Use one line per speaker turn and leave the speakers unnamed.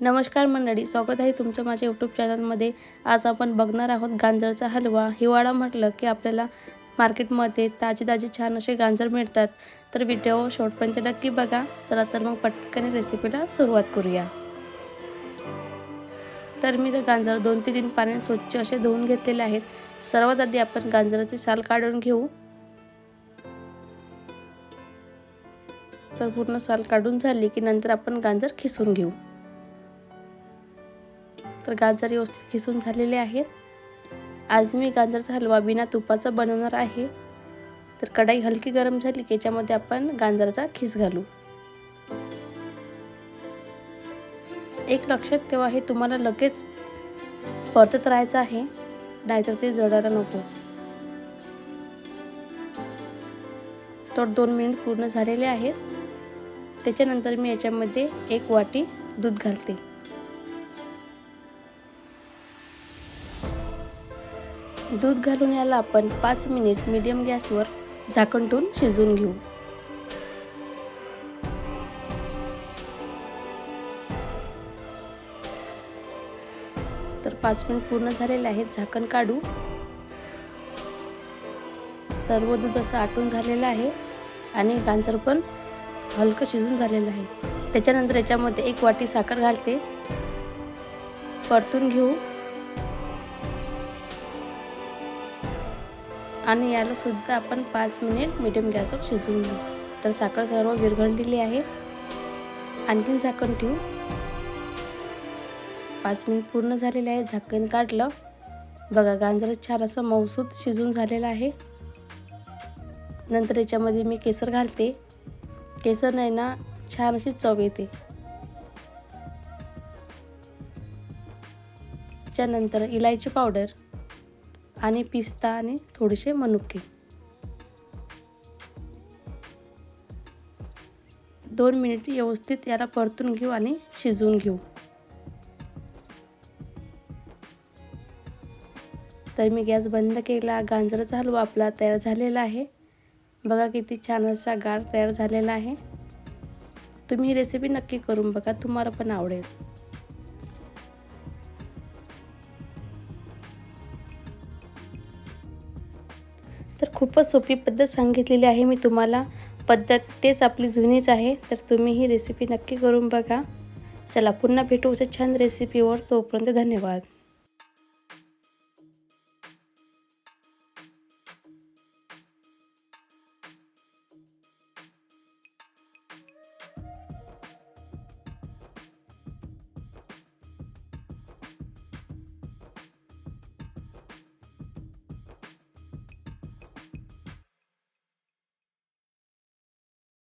नमस्कार मंडळी स्वागत आहे तुमचं माझ्या यूट्यूब चॅनलमध्ये आज आपण बघणार आहोत गांजरचा हलवा. हिवाळा म्हटलं की आपल्याला मार्केटमध्ये ताजे ताजे छान असे गांजर मिळतात. तर व्हिडिओ शॉर्टपर्यंत नक्की बघा. चला तर मग पटकन रेसिपीला सुरुवात करूया. तर मी ते गांजर दोन ते तीन पाण्यात स्वच्छ असे धुवून घेतलेले आहेत. सर्वात आधी आपण गांजराची साल काढून घेऊ. तर पूर्ण साल काढून झाली की नंतर आपण गाजर खिसून घेऊ. तर गाजर व्यवस्थित खिसून झालेले आहेत. आज मी गाजरचा हलवा बिना तुपाचा बनवणार आहे. तर कढाई हलकी गरम झाली की याच्यामध्ये आपण गाजराचा खिस घालू. एक लक्षात ठेवा हे तुम्हाला लगेच परतत राहायचं आहे. नाहीतर ते जळायला नको. तर दोन मिनिट पूर्ण झालेले आहेत. त्याच्यानंतर मी याच्यामध्ये एक वाटी दूध घालते. दूध घालून याला आपण पाच मिनिट मीडियम गॅसवर झाकण ठेवून शिजवून घेऊ. तर पाच मिनिट पूर्ण झालेले आहेत झाकण काढू. सर्व दूध असं आटून झालेलं आहे आणि गांजर पण हलकं शिजून झालेलं आहे. त्याच्यानंतर याच्यामध्ये एक वाटी साखर घालते. परतून घेऊ. आणि यालासुद्धा आपण पाच मिनिट मिडियम गॅसवर शिजवून घेऊ. तर साखर सर्व विरघंडलेली आहे. आणखीन झाकण ठेवू. पाच मिनिट पूर्ण झालेले आहे. झाकण काढलं. बघा गांजर छान असं मौसूद शिजून झालेलं आहे. नंतर याच्यामध्ये मी केसर घालते. केसर नाही ना छान अशी चव येते. त्याच्यानंतर इलायची पावडर. आणि पिस्ता आणि थोडेसे मनुके. दोन मिनिट व्यवस्थित याला परतून घेऊ आणि शिजवून घेऊ. तर मी गॅस बंद केला गाजराचा हलवा आपला तयार झालेला आहे. बघा किती छान असा गार तयार झालेला आहे. तुम्ही ही रेसिपी नक्की करून बघा तुम्हाला पण आवडेल. तर खूपच सोपी पद्धत सांगितलेली आहे मी तुम्हाला. पद्धत तेच आपली जुनीच आहे. तर तुम्ही ही रेसिपी नक्की करून बघा. चला पुन्हा भेटू अशा छान रेसिपीवर तोपर्यंत धन्यवाद.